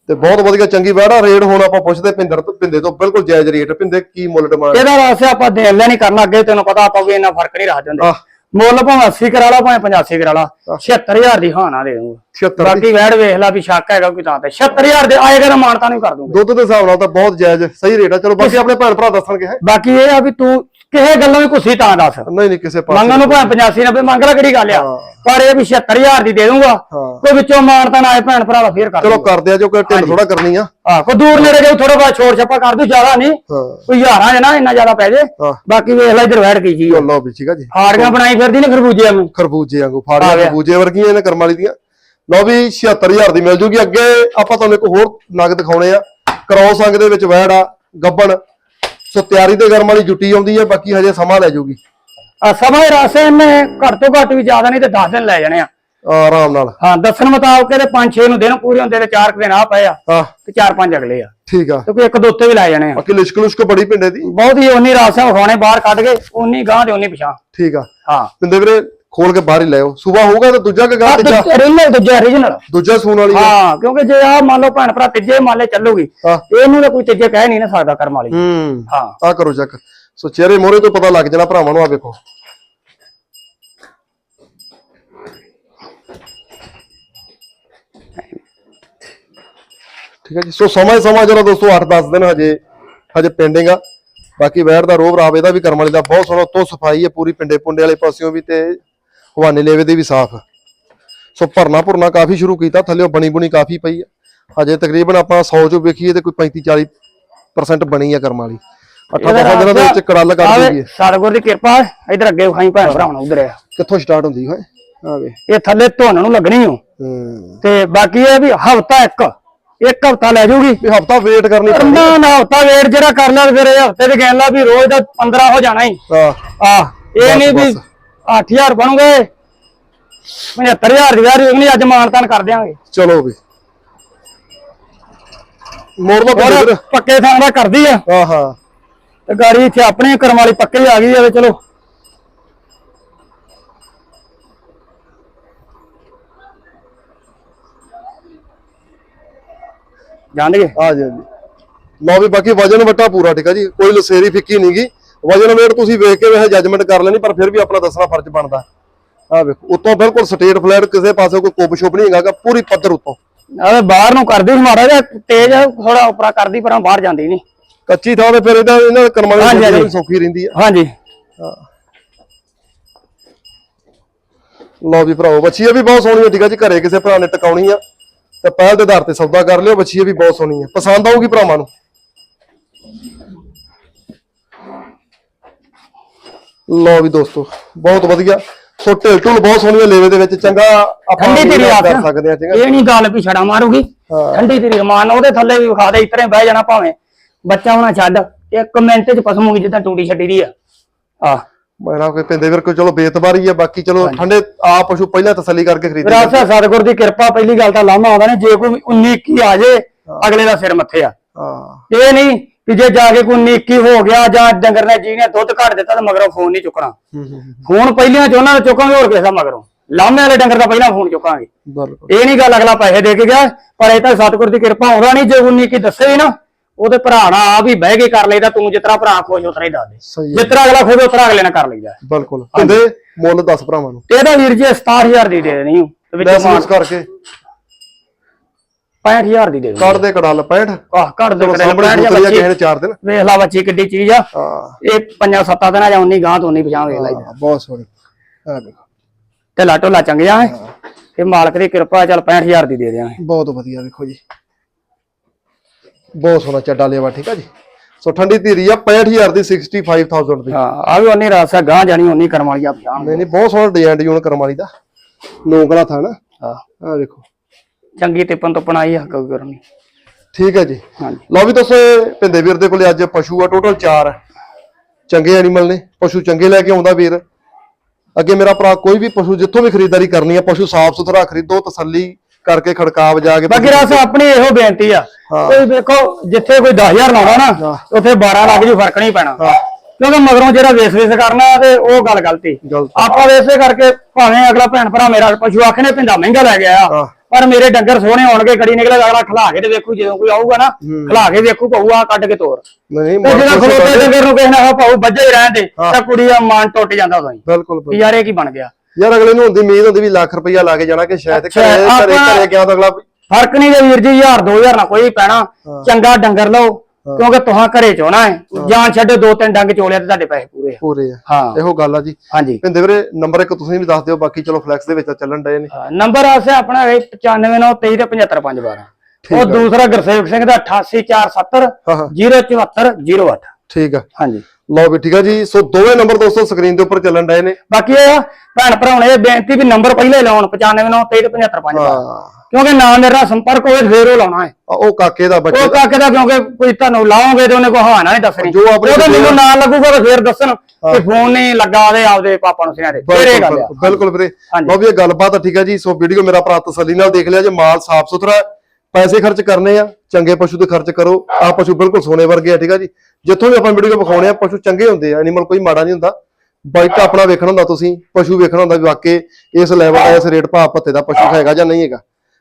ਤੇ ਬਹੁਤ ਵਧੀਆ ਚੰਗੀ ਵੈੜਾ ਰੇਟ ਹੁਣ ਆਪਾਂ ਪੁੱਛਦੇ ਭਿੰਦਰ ਤੋਂ ਭਿੰਦੇ ਤੋਂ ਬਿਲਕੁਲ ਜਾਇਜ਼ ਰੇਟ ਭਿੰਦੇ ਕੀ ਮੁੱਲ ਡਿਮਾਂਡ ਇਹਦਾ ਰਾਸੇ ਆਪਾਂ ਦੇਣ ਲੈ ਨਹੀਂ ਕਰਨਾ ਅੱਗੇ ਤੈਨੂੰ ਪਤਾ ਆਪਾਂ ਵੀ ਇੰਨਾ ਫ਼ਰਕ ਨਹੀਂ ਰੱਖ ਦਿੰਦੇ। ਆਹ। ਮੁੱਲ ਭਾਵੇਂ 80 ਕਰਾ ਲਾ ਭਾਵੇਂ 85 ਕਰਾ ਲਾ 76000 ਦੀ ਹਾਨਾ ਦੇ ਦੂੰਗਾ। 76 ਦੀ। ਬਾਕੀ ਵੈੜ ਵੇਖ ਲਾ ਵੀ ਸ਼ੱਕ ਹੈਗਾ ਕੋਈ ਤਾਂ ਤੇ। 76000 ਦੇ ਆਏਗਾ ਤਾਂ ਮਾਨਤਾ ਨਹੀਂ ਕਰ ਦੂੰਗਾ। ਦੁੱਧ ਦੇ ਹਿਸਾਬ ਨਾਲ ਤਾਂ ਬਹੁਤ ਜਾਇਜ਼ ਸਹੀ ਰੇਟ ਆ। ਚਲੋ ਬਾਕੀ ਆਪਣੇ ਭੈਣ ਭਰਾ ਦੱਸਣਗੇ ਬਾਕੀ ਇਹ ਆ ਵੀ ਤੂੰ ਕਿਸੇ ਗੱਲੋਂ ਵੀ ਕੁਛ ਤਾਂ ਦੱਸ। ਨਹੀਂ ਨਹੀਂ ਕਿਸੇ ਪਾਸੇ ਮੰਗਣ ਨੂੰ ਭਾਵੇਂ 85 90 ਮੰਗ ਲਾ ਕਿਹੜੀ ਗੱਲ ਆ। ਪਰ ਇਹ ਵੀ 76000 ਦੀ ਦੇ ਦੂੰਗਾ। ਕੋਈ ਵਿੱਚੋਂ ਮਾਨਤਾ ਨਾ ਆਏ ਭੈਣ ਭਰਾ ਦਾ ਫੇਰ ਕਰ ਚਲੋ। ਕਰਦੇ ਆ ਜੋ ਕੋਈ ਢਿੱਲ ਥੋੜਾ ਕਰਨੀ ਆ। ਹਾਂ ਕੋਈ ਦੂਰ ਨੇੜੇ ਜਾਊ ਥੋੜਾ ਬਹੁਤ ਛੋੜ ਛੱਪਾ ਕਰ ਦੂ ਜ਼ਿਆਦਾ ਨਹੀਂ। ਕੋਈ ਹਜ਼ਾਰਾਂ ਨਾ ਇੰਨਾ ਜ਼ਿਆਦਾ ਪੈ ਜੇ। ਬਾਕੀ ਵੇਖ ਲੈ ਇਧਰ ਵੈੜ ਕੀ ਚੀਜ਼। ਚਲੋ ਵੀ ਠੀਕ ਆ ਜੀ। ਹਾੜੀਆਂ ਬਣਾਈ ਫਿਰਦੀ ਨੇ ਖਰਬੂਜੇ ਨੂੰ ਖਰਬੂਜੇ ਵਾਂਗੂ ਫਾੜੀਆਂ। ਖਰਬੂਜੇ ਵਰਗੀਆਂ ਨੇ ਕਰਮ ਵਾਲੀ ਦੀਆਂ। ਲਓ ਵੀ 76000 ਦੀ ਮਿਲ ਜੂਗੀ। ਅੱਗੇ ਆਪਾਂ ਤੁਹਾਨੂੰ ਇੱਕ ਹੋਰ ਨਗ ਦਿਖਾਉਣੇ ਆ। ਕਰੌਸ ਅੰਗ ਦੇ ਵਿੱਚ ਵੈੜ ਆ ਗੱਬਣ। ਸੋ ਤਿਆਰੀ ਦੇ ਕਰਮ ਵਾਲੀ ਜੁੱਟੀ ਆਉਂਦੀ ਹੈ ਬਾਕੀ ਹਜੇ ਸਮਾਂ ਲੈ ਜੂਗੀ। ਆ ਸਮਾਂ ਰਾਸੇ ਨੇ ਘੱਟ ਤੋਂ ਘੱਟ ਵੀ ਜ਼ਿਆਦਾ ਨਹੀਂ ਤੇ 10 ਦਿਨ ਲੈ ਜਾਣੇ ਆ। ਆਰਾਮ ਨਾਲ। ਹਾਂ ਦੱਸਣ ਮੁਤਾਬਕ ਇਹਦੇ 5-6 ਨੂੰ ਦਿਨ ਪੂਰੇ ਹੁੰਦੇ ਤੇ 4 ਦਿਨ ਆ ਪਏ ਆ ਹਾਂ। ਤੇ 4-5 ਅਗਲੇ ਆ। ਠੀਕ ਆ। ਕਿਉਂਕਿ ਇੱਕ ਦੋ ਉੱਤੇ ਵੀ ਲੈ ਜਾਣੇ ਆ। ਬਾਕੀ ਲਿਸ਼ਕ ਲੁਸ਼ਕ ਬੜੀ ਪਿੰਡੇ ਦੀ। ਬਹੁਤ ਹੀ ਉਨੀ ਰਾਸਾਂ ਵਿਖਾਉਣੇ ਬਾਹਰ ਕੱਢ ਕੇ ਉਨੀ ਗਾਂ ਤੇ ਉਨੀ ਪਿਛਾਂ ਠੀਕ ਆ। ਹਾਂ। ਪਿੰਦੇ ਵੀਰੇ ਖੋਲ ਕੇ ਬਾਹਰ ਹੀ ਲਿਆਓ ਸਵੇਰ ਹੋਊਗਾ ਤਾਂ ਦੂਜਾ ਕਿ ਗਾਹ ਤੀਜਾ? ਰੀਨਲ ਦੂਜਾ origignal ਦੂਜਾ ਸੂਣ ਵਾਲੀ ਆ। ਹਾਂ ਕਿਉਂਕਿ ਜੇ ਆ ਮੰਨ ਲਓ ਭੈਣ ਭਰਾ ਤੀਜੇ ਮਾਲੇ ਚੱਲੂਗੀ ਹਾਂ। ਇਹਨੂੰ ਤਾਂ ਕੋਈ ਤੀਜੇ ਕਹਿ ਨਹੀਂ ਨਾ ਸਕਦਾ ਕਰਮ ਵਾਲੀ। ਹੂੰ। ਹਾਂ। ਆ ਕਰੋ ਚੈੱਕ ਸੋ ਚਿਹਰੇ ਮੋਹਰੇ ਤੋਂ ਪਤਾ ਲੱਗ ਜਾਣਾ ਭਰਾਵਾਂ ਨੂੰ ਆ ਵੇਖੋ। ਠੀਕ ਹੈ ਜੀ। ਸੋ ਸਮਾਂ ਹੀ ਸਮਾਂ ਜਿਹੜਾ ਦੋਸਤੋ 8-10 ਦਿਨ ਹਜੇ ਹਜੇ ਪੈਂਡਿੰਗ ਆ। ਬਾਕੀ ਵੈਰ ਦਾ ਰੋਬ ਰਾਬ ਇਹਦਾ ਵੀ ਕਰਮ ਵਾਲੀ ਦਾ ਬਹੁਤ ਸੋਹਣਾ ਤੋਂ ਸਫ਼ਾਈ ਹੈ ਪੂਰੀ ਪਿੰਡੇ ਪੁੰਡੇ ਵਾਲੇ ਪਾਸਿਓਂ ਵੀ ਤੇ ਹਵਾਨੇ ਲੇਵੇ ਦੇ ਵੀ ਸਾਫ਼। ਸੋ ਭਰਨਾ ਭੁਰਨਾ ਕਾਫੀ ਸ਼ੁਰੂ ਕੀਤਾ ਥੱਲੇ ਬਣੀ ਬੁਣੀ ਕਾਫੀ ਪਈ ਆ। ਹਜੇ ਤਕਰੀਬਨ ਆਪਾਂ 100 ਚੋਂ ਵੇਖੀਏ ਤੇ ਕੋਈ 35 40% ਬਣੀ ਆ ਕਰਮ ਵਾਲੀ। ਅੱਠਾਂ ਦਸਾਂ ਦਿਨਾਂ ਦੇ ਵਿੱਚ ਕੜਲ ਕਰ ਦੂਗੀ ਇਹ। ਸਤਿਗੁਰ ਦੀ ਕਿਰਪਾ ਇਧਰ ਅੱਗੇ ਵਿਖਾਈ ਭੈਣ ਭਰਾਵਾਂ ਨੂੰ ਉਧਰ ਆ। ਕਿੱਥੋਂ ਸਟਾਰਟ ਹੁੰਦੀ ਹੈ ਆ ਵੇ। ਇਹ ਥੱਲੇ ਧੁੰਨ ਨੂੰ ਲੱਗਣੀ ਹੂੰ। ਤੇ ਬਾਕੀ ਇਹ ਵੀ ਹਫਤਾ ਇੱਕ। ਇੱਕ ਹਫਤਾ ਲੈ ਜਾਊਗੀ ਵੀ ਹਫਤਾ ਵੇਟ ਕਰਨੀ ਪੈਂਦੀ ਨਾ ਨਾ ਹਫਤਾ ਵੇਟ ਜਿਹੜਾ ਕਰ ਲਿਆ ਤੇ ਫਿਰ ਇਹ ਹਫ਼ਤੇ ਤੇ ਕਹਿਣ ਲਾ ਵੀ ਰੋਜ਼ ਦਾ 15 ਹੋ ਜਾਣਾ ਹੀ। ਆ ਇਹ ਨਹੀਂ ਵੀ। 8000 ਬਣੂਗੇ। 75000 ਦੀ ਵਾਰੀ ਨਹੀਂ ਅੱਜ ਮਾਨਤਾਨ ਕਰ ਦਿਆਂਗੇ। ਚਲੋ ਵੀ। ਮੋੜ ਲੋ ਹੋਰ ਪੱਕੇ ਥਾਂ ਦਾ ਕਰਦੀ ਆ। ਹਾਂ ਹਾਂ। ਤੇ ਗਾੜੀ ਇੱਥੇ ਆਪਣੇ ਕਰਮ ਵਾਲੀ ਪੱਕੇ ਆ ਗਈ ਆ ਵੀ ਚਲੋ। ਜਾਣਗੇ? ਆ ਜੀ ਲਓ ਵੀ ਬਾਕੀ ਵਜਨ ਵਟਾ ਪੂਰਾ ਠੀਕ ਆ ਜੀ। ਕੋਈ ਲਸੇਰੀ ਫਿੱਕੀ ਨਹੀਂਗੀ ਵਜਨ ਵੇਟ ਤੁਸੀਂ ਵੇਖ ਕੇ ਵੈਸੇ ਜੱਜਮੈਂਟ ਕਰ ਲੈਣੀ ਪਰ ਫਿਰ ਵੀ ਆਪਣਾ ਦੱਸਣਾ ਫਰਜ਼ ਬਣਦਾ। ਆ ਵੇਖੋ ਉੱਤੋਂ ਬਿਲਕੁਲ ਸਟੇਟ ਫਲੈਟ ਕਿਸੇ ਪਾਸੇ ਕੋਈ ਕੁੱਪ ਸ਼ੁਪ ਨਹੀਂ ਹੈਗਾ ਪੂਰੀ ਪੱਧਰ ਉੱਤੋਂ। ਆਵੇ ਬਾਹਰ ਨੂੰ ਕਰਦੀ ਮਾੜਾ ਜਿਹਾ ਤੇਜ਼ ਥੋੜਾ ਉਪਰਾ ਕਰਦੀ ਪਰ ਬਾਹਰ ਜਾਂਦੀ ਨਹੀਂ। ਕੱਚੀ ਥਾਂ ਤੇ ਫਿਰ ਇਹਦਾ ਇਹਨਾਂ ਕਰਮਾਂ ਦੀ ਸੌਖੀ ਰਹਿੰਦੀ ਆ। ਹਾਂਜੀ। ਲਓ ਵੀ ਭਰਾਓ ਬੱਚੀ ਵੀ ਬਹੁਤ ਸੋਹਣੀ ਹੈ ਠੀਕ ਆ ਜੀ ਘਰੇ ਕਿਸੇ ਭਰਾ ਨੇ ਟਿਕਾਉਣੀ ਆ ਤੇ ਪਹਿਲ ਦੇ ਆਧਾਰ ਤੇ ਸੌਦਾ ਕਰ ਲਿਓ ਬੱਚੀ ਵੀ ਬਹੁਤ ਸੋਹਣੀ ਹੈ ਪਸੰਦ ਆਊਗੀ ਭਰਾਵਾਂ ਨੂੰ। ਲਓ ਵੀ ਦੋਸਤੋ ਬਹੁਤ ਵਧੀਆ। ਸੋ ਢਿਲ ਢੁਲ ਬਹੁਤ ਸੋਹਣੀ ਲੇਵੇ ਦੇ ਵਿੱਚ ਚੰਗਾ ਆਪਾਂ ਠੰਡੀ ਤੇਰੀ ਕਰ ਸਕਦੇ ਆ ਠੀਕ ਇਹ ਨਹੀਂ ਗੱਲ ਵੀ ਛੜਾ ਮਾਰੂਗੀ। ਠੰਡੀ ਤੇਰੀ ਰਮਾਨ ਉਹਦੇ ਥੱਲੇ ਵੀ ਵਿਖਾ ਦੇ ਇਤਰੇ ਬਹਿ ਜਾਣਾ ਭਾਵੇਂ। ਬੱਚਾ ਹੋਣਾ ਛੱਡ ਇੱਕ ਮਿੰਟ ਚ ਪਸਮੂਗੀ ਜਿੱਦਾਂ ਟੂਟੀ ਛੱਡੀ ਦੀ ਆ। ਆ। ਮੈਂ ਨਾ ਕੋਈ ਪਿੰਦੇ ਵੀਰ ਕੋਈ ਚਲੋ ਬੇਤਬਾਰੀ ਆ ਬਾਕੀ ਚਲੋ ਠੰਡੇ ਆ ਪਸ਼ੂ ਪਹਿਲਾਂ ਤਸੱਲੀ ਕਰਕੇ ਖਰੀਦੇ ਵਿਰਾਸਤ ਸਤਿਗੁਰ ਦੀ ਕਿਰਪਾ ਪਹਿਲੀ ਗੱਲ ਤਾਂ ਲਾਮਾ ਆਉਂਦਾ ਨੇ ਜੇ ਕੋਈ 19 21 ਆ ਜੇ ਅਗਲੇ ਦਾ ਸਿਰ ਮੱਥੇ ਆ। ਹਾਂ। ਇਹ ਨਹੀਂ ਕਿ ਜੇ ਜਾ ਕੇ ਕੋਈ 19 21 ਹੋ ਗਿਆ ਜਾਂ ਡੰਗਰ ਨੇ ਜੀ ਨੇ ਦੁੱਧ ਘੱਟ ਦਿੱਤਾ ਤਾਂ ਮਗਰੋਂ ਫੋਨ ਨਹੀਂ ਚੁੱਕਣਾ। ਫੋਨ ਪਹਿਲੀਆਂ ਚ ਉਹਨਾਂ ਦਾ ਚੁੱਕਾਂਗੇ ਹੋਰ ਕਿਸੇ ਦਾ ਮਗਰੋਂ। ਲਾਮੇ ਵਾਲੇ ਡੰਗਰ ਦਾ ਪਹਿਲਾਂ ਫੋਨ ਚੁੱਕਾਂਗੇ। ਇਹ ਨਹੀਂ ਗੱਲ ਅਗਲਾ ਪੈਸੇ ਦੇ ਕੇ ਗਿਆ ਪਰ ਇਹ ਤਾਂ ਸਤਿਗੁਰ ਦੀ ਕਿਰਪਾ ਆਉਂਦਾ ਨਹੀਂ ਜੇ 19 ਕੀ ਦੱਸੇ ਨਾ ਉਹਦੇ ਭਰਾ ਨਾਲ ਆ ਵੀ ਬਹਿ ਕੇ ਕਰ ਲਈਦਾ ਤੂੰ ਜਿਤਨਾ ਭਰਾ ਖੁਸ਼ ਉਤਰਾ ਹੀ ਦੱਸ ਦੇ। ਜਿਤਨਾ ਅਗਲਾ ਖੁਸ਼ ਉਤਰਾ ਅਗਲੇ ਨਾਲ ਕਰ ਲਈਦਾ। ਬਿਲਕੁਲ। ਪਿੰਦੇ ਮੁੱਲ 10 ਭਰਾਵਾਂ ਨੂੰ। ਇਹਦਾ ਵੀਰ ਜੀ 67000 ਦੀ ਦੇ ਦੇਣੀ ਤੇ ਵਿੱਚ ਲੂਸ ਕਰਕੇ। 65000 ਦੀ ਦੇ ਕੱਢ ਦੇ ਕੜਲ 65 ਆਹ ਕੱਢ ਦੇ ਚਲੋ ਕੜੇ ਸਾਹਮਣੇ ਬੈਠ ਜਾ ਦੂਸਰੀ ਆ ਕਿਸੇ ਬੱਚੀ ਨੇ 4 ਦਿਨ। ਵੇਖ ਲਾ ਬੱਚੀ ਕਿੱਡੀ ਚੀਜ਼ ਆ। ਹਾਂ। ਇਹ ਪੰਜਾਂ ਸੱਤਾਂ ਦਿਨਾਂ ਜਾਂ 19 ਗਾਂ ਤੋਂ 19 ਪਛਾਣ ਵੇਖ ਲਾ ਹਾਂ, ਬਹੁਤ ਸੋਹਣੀ। ਆ ਦੇਖੋ। ਢਿੱਲਾ ਢੋਲਾ ਚੰਗਿਆ ਹੈ। ਤੇ ਮਾਲਕ ਦੀ ਕਿਰਪਾ ਚੱਲ 65000 ਦੀ ਦੇ ਦਿਆਂਗੇ ਬਹੁਤ ਵਧੀਆ ਵੇਖੋ ਜੀ। ਬਹੁਤ ਸੋਹਣਾ ਚੱਡਾ ਲਿਆ ਠੀਕ ਆ ਜੀ? ਸੋ ਠੰਡੀ ਧੀਰੀ ਆ 65000 ਦੀ 65000 ਦੀ। ਹਾਂ ਆ ਵੀ ਉਨੀ ਰਾਸ ਆ ਗਾਂ ਜਾਣੀ ਉਨੀ ਕਰਮ ਵਾਲੀ ਆ ਪਛਾਣ ਨਹੀਂ ਨਹੀਂ ਬਹੁਤ ਸੋਹਣਾ ਡਿਜ਼ਾਈਨ ਡਿਜ਼ਾਈਨ ਕਰਮ ਵਾਲੀ ਦਾ। ਨੋਕਲਾ ਥਾ ਨਾ। ਹਾਂ। ਆ ਦੇਖੋ ਚੰਗੀ ਟਿੱਪਣ ਤੋਂ ਪਣਾਈ ਆ ਕੋਈ ਕਰਨੀ। ਠੀਕ ਹੈ ਜੀ। ਹਾਂਜੀ। ਲਓ ਵੀ ਇਹ ਭਿੰਦੇ ਵੀਰ ਦੇ ਕੋਲੇ ਅੱਜ ਪਸ਼ੂ ਆ ਟੋਟਲ 4 ਚੰਗੇ ਐਨੀਮਲ ਨੇ ਪਸ਼ੂ ਚੰਗੇ ਲੈ ਕੇ ਆਉਂਦਾ ਵੀਰ। ਅੱਗੇ ਮੇਰਾ ਭਰਾ ਕੋਈ ਵੀ ਪਸ਼ੂ ਜਿੱਥੋਂ ਵੀ ਖਰੀਦਦਾਰੀ ਕਰਨੀ ਆ ਪਸ਼ੂ ਸਾਫ਼ ਸੁਥਰਾ ਖਰੀਦੋ ਤਸੱਲੀ ਕਰਕੇ ਖੜਕਾ ਵਜਾ ਕੇ ਬਾਕੀ ਰਾਸ ਆਪਣੀ ਇਹੋ ਬੇਨਤੀ ਆ। ਕੋਈ ਵੇਖੋ ਜਿੱਥੇ ਕੋਈ 10000 ਲਾਉਂਦਾ ਨਾ ਉੱਥੇ 12 ਲੱਖ ਦੀ ਫ਼ਰਕ ਨਹੀਂ ਪੈਣਾ। ਕਿਉਂਕਿ ਮਗਰੋਂ ਜਿਹੜਾ ਵੇਸ ਵੇਸ ਕਰਨਾ ਤੇ ਉਹ ਗੱਲ ਗਲਤੀ। ਆਪਾਂ ਵੇਸੇ ਕਰਕੇ ਭਾਵੇਂ ਅਗਲਾ ਭੈਣ ਭਰਾ ਮੇਰਾ ਪਸ਼ੂ ਆਖਣੇ ਪਿੰਦਾ ਮਹਿੰਗਾ ਲੈ ਗਿਆ ਹਾਂ। ਪਰ ਮੇਰੇ ਡੰਗਰ ਸੋਹਣੇ ਹੋਣਗੇ ਗੜੀ ਨਿਕਲੇ ਅਗਲਾ ਖਲਾ ਕੇ ਤੇ ਵੇਖੂ ਜਦੋਂ ਕੋਈ ਆਊਗਾ ਨਾ ਖਲਾ ਕੇ ਵੇਖੂ ਪਊਆ ਕੱਢ ਕੇ ਤੋਰ। ਨਹੀਂ ਤੇ ਜਿਹੜਾ ਖਲੋਤੇ ਡੰਗਰ ਨੂੰ ਕਿਸੇ ਨਾਲ ਪਾਉ ਵੱਜੇ ਹੀ ਰਹਿਣ ਦੇ। ਤਾਂ ਕੁੜੀ ਦਾ ਮਨ ਟੁੱਟ ਜਾਂਦਾ ਉਦੋਂ ਹੀ। ਬਿਲਕੁਲ ਯਾਰ ਇਹ ਕੀ ਬਣ ਗਿਆ? ਯਾਰ ਅਗਲੇ ਨੂੰ ਹੁੰਦੀ ਉਮੀਦ ਹੁੰਦੀ ਵੀ ਲੱਖ ਰੁਪਈਆ ਲਾ ਕੇ ਜਾਣਾ ਕਿ ਸ਼ਾਇਦ ਘਰੇ ਘਰੇ ਗਿਆ ਤਾਂ ਅਗਲਾ ਫ਼ਰਕ ਨਹੀਂ ਜੇ ਵੀਰ ਜੀ 1000 2000 ਨਾ ਕੋਈ ਪੈਣਾ। ਚੰਗਾ ਡੰਗਰ ਲਓ। ਕਿਉਂਕਿ ਤੁਹਾਂ ਘਰੇ ਚੋਣਾ ਹੈ ਜਾਨ ਛੱਡੋ ਦੋ ਤਿੰਨ ਡੰਗ ਚੋਲਿਆ ਤੇ ਤੁਹਾਡੇ ਪੈਸੇ ਪੂਰੇ ਆ। ਪੂਰੇ ਆ। ਹਾਂ। ਇਹੋ ਗੱਲ ਆ ਜੀ। ਹਾਂਜੀ। ਭਿੰਦੇ ਵੀਰੇ ਨੰਬਰ ਇੱਕ ਤੁਸੀਂ ਵੀ ਦੱਸ ਦਿਓ ਬਾਕੀ ਚਲੋ ਫਲੈਕਸ ਦੇ ਵਿੱਚ ਤਾਂ ਚੱਲਣ ਡਏ ਨੇ। ਨੰਬਰ ਆਸੇ ਆਪਣਾ ਹੈ 95923 ਤੇ 75512 ਉਹ ਦੂਸਰਾ ਗੁਰਸੇਵਕ ਸਿੰਘ ਦਾ 88470 ਹਾਂ ਹਾਂ। 07408 ਠੀਕ ਆ। ਹਾਂਜੀ। ਲਓ ਵੀ ਠੀਕ ਆ ਜੀ। ਸੋ ਦੋਵੇਂ ਨੰਬਰ ਦੋਸਤੋ ਸਕਰੀਨ ਦੇ ਉੱਪਰ ਚੱਲਣ ਡਏ ਨੇ। ਬਾਕੀ ਇਹ ਆ, ਭੈਣ ਭਰਾਉਣ ਬੇਨਤੀ ਵੀ ਨੰਬਰ ਪਹਿਲੇ ਲਾਉਣ 95923 ਤੇ 75512 ਹਾਂ। ਕਿਉਂਕਿ ਨਾ ਮੇਰੇ ਸੰਪਰਕ ਹੋਵੇ ਫੇਰ ਉਹ ਲਾਉਣਾ ਹੈ। ਆ ਉਹ ਕਾਕੇ ਦਾ ਬੱਚੇ ਉਹ ਕਾਕੇ ਦਾ ਕਿਉਂਕਿ ਕੋਈ ਤੁਹਾਨੂੰ ਲਾਓਗੇ ਤੇ ਉਹਨੇ ਕੋਈ ਹਵਾਨਾ ਨਹੀਂ ਦੱਸਣੀ। ਜੋ ਆਪਣੇ ਉਹਦਾ ਮੈਨੂੰ ਨਾਲ ਲੱਗੂਗਾ ਤੇ ਫੇਰ ਦੱਸਣ ਕਿ ਫੋਨ ਨਹੀਂ ਲੱਗਾ ਉਹਦੇ ਆਪਦੇ ਪਾਪਾ ਨੂੰ ਸਿਆਰੇ ਫੇਰ ਇਹ ਗੱਲ ਆ। ਬਿਲਕੁਲ ਬਿਲਕੁਲ ਵੀਰੇ। ਹਾਂਜੀ। ਇਹ ਗੱਲਬਾਤ ਆ ਠੀਕ ਆ ਜੀ। ਸੋ ਵੀਡੀਓ ਮੇਰਾ ਭਰਾ ਤਸੱਲੀ ਨਾਲ ਦੇਖ ਲਿਆ ਜੇ ਮਾਲ ਸਾਫ਼ ਸੁਥਰਾ ਹੈ, ਪੈਸੇ ਖਰਚ ਕਰਨੇ ਆ। ਚੰਗੇ ਪਸ਼ੂ ਤੇ ਖਰਚ ਕਰੋ। ਆ ਪਸ਼ੂ ਬਿਲਕੁਲ ਸੋਨੇ ਵਰਗੇ ਆ ਠੀਕ ਆ ਜੀ। ਜਿੱਥੋਂ ਵੀ ਆਪਾਂ ਵੀਡੀਓ ਵਿਖਾਉਣੇ ਆ ਪਸ਼ੂ ਚੰਗੇ ਹੁੰਦੇ ਆ। ਐਨੀਮਲ ਕੋਈ ਮਾੜਾ ਨਹੀਂ ਹੁੰਦਾ। ਬਾਈਕ ਆਪਣਾ ਵੇਖਣਾ ਹੁੰਦਾ ਤੁਸੀਂ। ਪਸ਼ੂ ਵੇਖਣਾ ਹੁੰਦਾ ਵੀ ਵਾਕਈ ਇਸ ਲੈਵਲ ਦਾ ਇਸ ਰੇਟ ਭਾਅ ਪੱਤੇ ਦਾ ਪਸ਼ੂ ਹੈਗਾ ਜਾਂ ਨਹੀਂ ਹੈਗਾ।